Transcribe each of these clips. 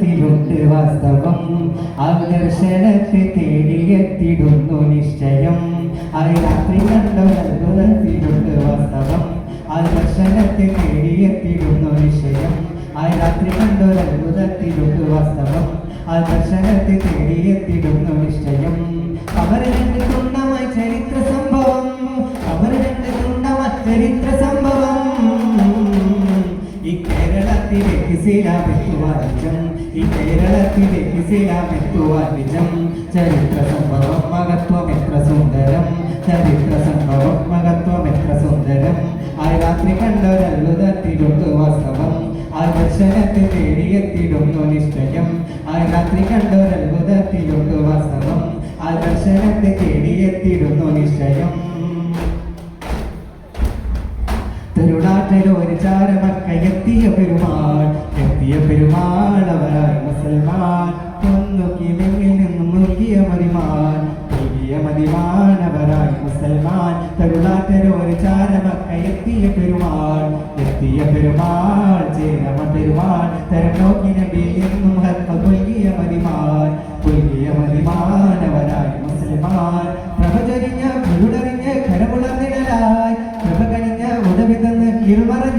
അത്ഭുതത്തിലുണ്ട് വാസ്തവം അവദർശനത്തെ തേടിയെത്തിടുന്നു നിശ്ചയം. ആ രാത്രി കണ്ടൊരു അത്ഭുതത്തിലുണ്ട് വാസ്തവം അവദർശനത്തെ തേടിയെത്തിടുന്നു നിശ്ചയം. ആ രാത്രി കണ്ടൊരു അത്ഭുതത്തിലുണ്ട് വാസ്തവം അവദർശനത്തെ തേടിയെത്തിടുന്നു നിശ്ചയം. അവർ ഈ കേരളത്തിലേക്ക് ശിലാമെത്തുവാനിജം ഈ കേരളത്തിലെ ശിലാമെത്തുവാനിജം ചരിത്ര സംഭവം മഹത്വം എത്ര സുന്ദരം ചരിത്ര സംഭവം മഹത്വം എത്ര സുന്ദരം ആ രാത്രി കണ്ടൊരത്ഭുതത്തിലുണ്ട് വാസ്തവം ആ ദർശനത്തെ തേടിയെത്തിടുന്നു നിശ്ചയം ആ രാത്രി കണ്ടൊരത്ഭുതത്തിലുണ്ട് വാസ്തവം ആ ദർശനത്തെ തേടിയെത്തിടുന്നു നിശ്ചയം തരുണാറ്റലൊരു ചാരമക്കയെത്തിയ പെരുമാൾ എത്തിയ പെരുമാൾ അവരായി മുസൽമാൻ. ഒന്നു കിമെങ്ങിൽ നിന്നും മുറുകിയ മതിമാൻ മുറുകിയ മതിമാൻ അവരായി മുസൽമാൻ. തരുണാറ്റലൊരു ചാരമക്കയെത്തിയ പെരുമാൾ എത്തിയ പെരുമാൾ ചേരമ പെരുമാൾ. തരം നോക്കി നബിയിൽ നിന്നും ഹർമ്മ പുൽകിയ മതിമാൻ പുൽകിയ മതിമാൻ അവരായി മുസൽമാൻ. പ്രഭചരിഞ്ഞ ഗുരുടറിഞ്ഞ് കരമുളർന്നിടലായി പ്രഭ കനിഞ്ഞ ഉടവി തന്ന് ഇരുമറഞ്ഞിടലായി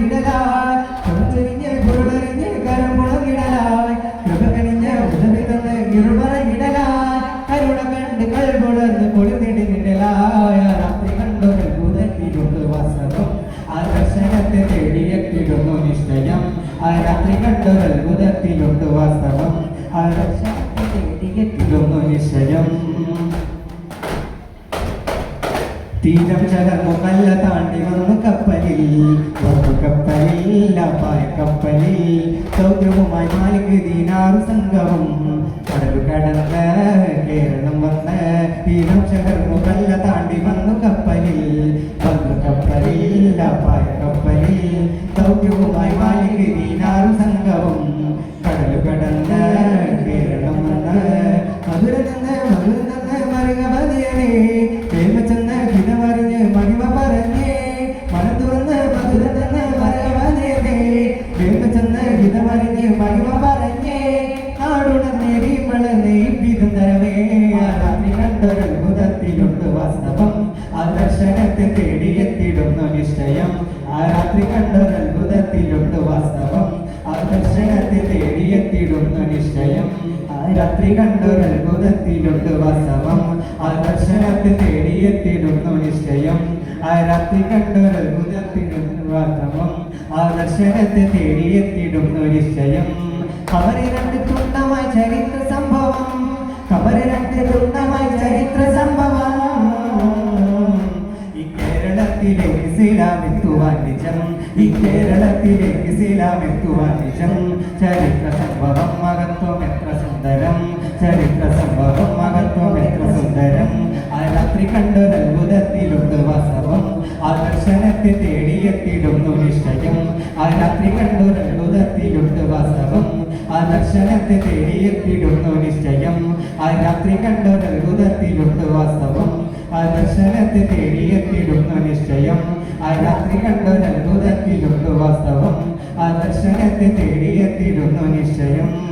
രാത്രി കണ്ടൊരു അത്ഭുതത്തിലുണ്ട് വാസ്തവം. ആ ദർശനത്തെ തേടിയെത്തിടുന്നു നിശ്ചയം. തീരം ചകർന്നു നല്ല താണ്ടി വന്നു കപ്പലിൽ. വന്നു കപ്പലിൽ അപായ കപ്പലിൽ. സൗകര്യവുമായി മാലിക് ദീനാറു സംഘവും. കടൽ കടന്ന് കപ്പലിൽ കപ്പലിൽ സൗദ്രവുമായി മാലിക് സംഘവും. കടൽ കടന്ന് കേരളം വന്ന് മധുര നിന്ന് മധുര നിന്ന് മരുക മതിയനേ പ്രേമ ചെന്ന് ഹിതമറിഞ്ഞ് മഹിമ പറഞ്ഞേ. മനം തുറന്ന് മധുര നിന്ന് വിധം തരവേ രാത്രി കണ്ടൊരു അത്ഭുതത്തിലുണ്ട് വാസ്തവം. ആ ദർശനത്തെ ആ രാത്രി കണ്ടൊരു അത്ഭുതത്തിലുണ്ട് വാസ്തവം. ആ ദർശനത്തെ നിശ്ചയം. ആ രാത്രി കണ്ടൊരു അത്ഭുതത്തിലുണ്ട് വാസ്തവം. ആ ദർശനത്തെ നിശ്ചയം. ആ രാത്രി കണ്ടൊരു അത്ഭുതത്തിലുണ്ട് വാസ്തവം. ആ ദർശനത്തെ നിശ്ചയം. അവരെ രണ്ട് തുണ്ടമായ ചരിത്ര സംഭവം. അവരെ രണ്ട് തുണ്ടമായ ചരിത്ര സംഭവം. ഈ കേരളത്തിലേക്ക് ഇസ്ലാമെത്തുവാൻ നിജം. ചരിത്ര സംഭവം മഹത്വം എത്ര സുന്ദരം. ചരിത്ര സംഭവം മഹത്വം എത്ര സുന്ദരം. ആ രാത്രി കണ്ടൊരു അത്ഭുതത്തിലുണ്ട് വാസവം. ആ ദർശനത്തെ തേടിയെത്തിയിടുന്നു നിശ്ചയം. ആ രാത്രി കണ്ടൊരു അത്ഭുതത്തിലുണ്ട് വാസവം. ആ ദർശനത്തെ തേടിയെത്തിയിടുന്നു നിശ്ചയം. ആ രാത്രി കണ്ടൊരു അത്ഭുതത്തിലുണ്ട് വാസ്തവം ദർശനത്തെ തേടിയെത്തിടുന്നു നിശ്ചയം. ആ രാത്രി കണ്ടൊരത്ഭുതത്തിലുണ്ട് വാസ്തവം. ആ ദർശനത്തെ തേടിയെത്തിടുന്നു നിശ്ചയം.